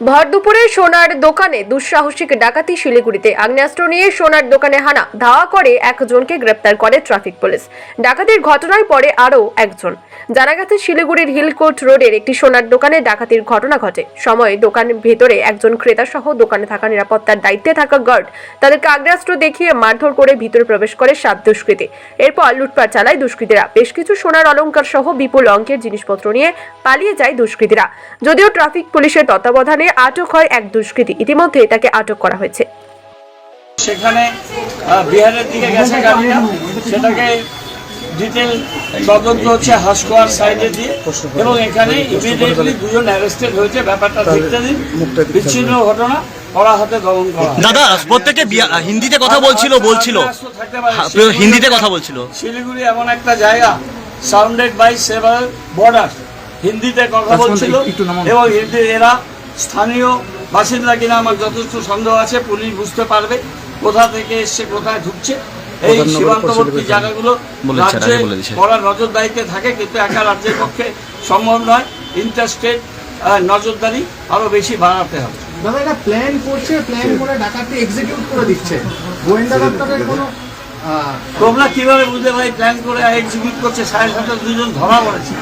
ভর দুপুরে সোনার দোকানে দুঃসাহসিক ডাকাতি শিলিগুড়িতে। আগ্নেয়াস্ত্র নিয়ে সোনার দোকানে হানা, ধাওয়া করে একজনকে গ্রেপ্তার করে ট্রাফিক পুলিশ। ডাকাতির ঘটনায় পরে আরও একজন। জানা গেছে, শিলিগুড়ির হিলকোট রোডের একটি সোনার দোকানে ডাকাতির ঘটনা ঘটে। সময় দোকানের ভেতরে একজন ক্রেতা সহ দোকানে থাকা নিরাপত্তার দায়িত্বে থাকা গার্ড তাদেরকে আগ্নেয়াস্ত্র দেখিয়ে মারধর করে ভিতরে প্রবেশ করে সাত দুষ্কৃতী। এরপর লুটপাট চালায় দুষ্কৃতীরা। বেশ কিছু সোনার অলঙ্কার সহ বিপুল অঙ্কের জিনিসপত্র নিয়ে পালিয়ে যায় দুষ্কৃতীরা। যদিও ট্রাফিক পুলিশের তত্ত্বাবধানে আটক হয় এক দুষ্কৃতী। ইতিমধ্যে তাকে আটক করা হয়েছে। সেখানে বিহারের দিকে গেছে গাড়িটা। সেটাকে ডিটেল তদন্ত হচ্ছে হাসকোয়ার সাইডে দিয়ে। এবং এখানে ইমিডিয়েটলি দুজন অ্যারেস্টেড হয়েছে। ব্যাপারটা দেখতে দিন। বিচ্ছিন্ন ঘটনা ওরা হাতে দমন করা দাদা প্রত্যেকে হিন্দিতে কথা বলছিল বলছিল। পারে। হ্যাঁ, হিন্দিতে কথা বলছিল। শিলিগুড়ি এমন একটা জায়গা সাউন্ডেড বাই সেভারাল বর্ডার হিন্দিতে কথা বলছিল এবং হিন্দি এরা স্থানীয় বাসিন্দা কিনা আমার যথেষ্ট সন্দেহ আছে পুলিশ বুঝতে পারবে কোথা থেকে এসছে কোথায় ঢুকছে। এই সীমান্তবর্তী জায়গাগুলো রাজ্যে। কড়া নজরদারিতে থাকে কিন্তু একা রাজ্যের পক্ষে সম্ভব নয়। ইন্টারস্টেট নজরদারি আরও বেশি বাড়াতে হবে। দাদা এটা প্ল্যান করছে প্ল্যান করে ডাকাতি এক্সিকিউট করে দিচ্ছে। গোয়েন্দা দপ্তরের কোনো তোমরা কীভাবে বুঝতে ভাই প্ল্যান করে এক্সিকিউট করছে? সাড়ে সাতটা দুজন ধরা পড়েছে।